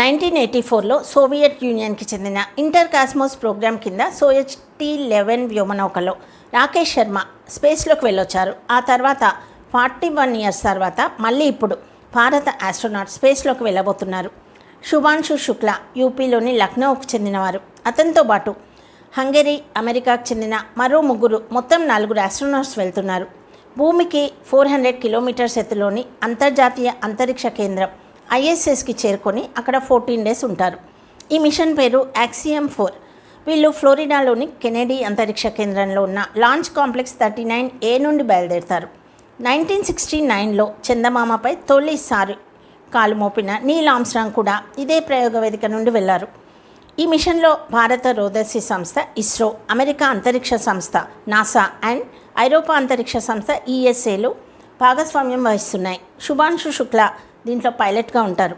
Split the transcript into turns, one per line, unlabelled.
Nineteen eighty ఫోర్లో Soviet యూనియన్కి చెందిన ఇంటర్ కాస్మోస్ ప్రోగ్రామ్ కింద సోయచ్ టీ లెవెన్ వ్యోమనౌకలో రాకేష్ శర్మ స్పేస్లోకి వెళ్ళొచ్చారు. ఆ తర్వాత ఫార్టీ వన్ ఇయర్స్ తర్వాత మళ్ళీ ఇప్పుడు భారత ఆస్ట్రోనాట్ స్పేస్లోకి వెళ్ళబోతున్నారు. శుభాంశు శుక్ల యూపీలోని లక్నోకు చెందినవారు. అతనితో పాటు హంగరీ అమెరికాకు చెందిన మరో ముగ్గురు మొత్తం నలుగురు ఆస్ట్రోనాట్స్ వెళ్తున్నారు. భూమికి ఫోర్ హండ్రెడ్ కిలోమీటర్స్ ఎత్తులోని అంతర్జాతీయ అంతరిక్ష కేంద్రం ఐఎస్ఎస్కి చేరుకొని అక్కడ ఫోర్టీన్ డేస్ ఉంటారు. ఈ మిషన్ పేరు యాక్సియం ఫోర్ వీళ్ళు ఫ్లోరిడాలోని కెనెడీ అంతరిక్ష కేంద్రంలో ఉన్న launch complex thirty nine A నుండి బయలుదేరుతారు. నైన్టీన్ సిక్స్టీ నైన్లో చందమామపై తొలిసారి కాలు మోపిన నీల్ ఆమ్స్ట్రాంగ్ కూడా ఇదే ప్రయోగ వేదిక నుండి వెళ్ళారు. ఈ మిషన్లో భారత రోదసి సంస్థ ఇస్రో అమెరికా అంతరిక్ష సంస్థ నాసా అండ్ ఐరోపా అంతరిక్ష సంస్థ ఈఎస్ఏలు భాగస్వామ్యం వహిస్తున్నాయి. శుభాంశు శుక్ల దీంట్లో పైలట్గా ఉంటారు.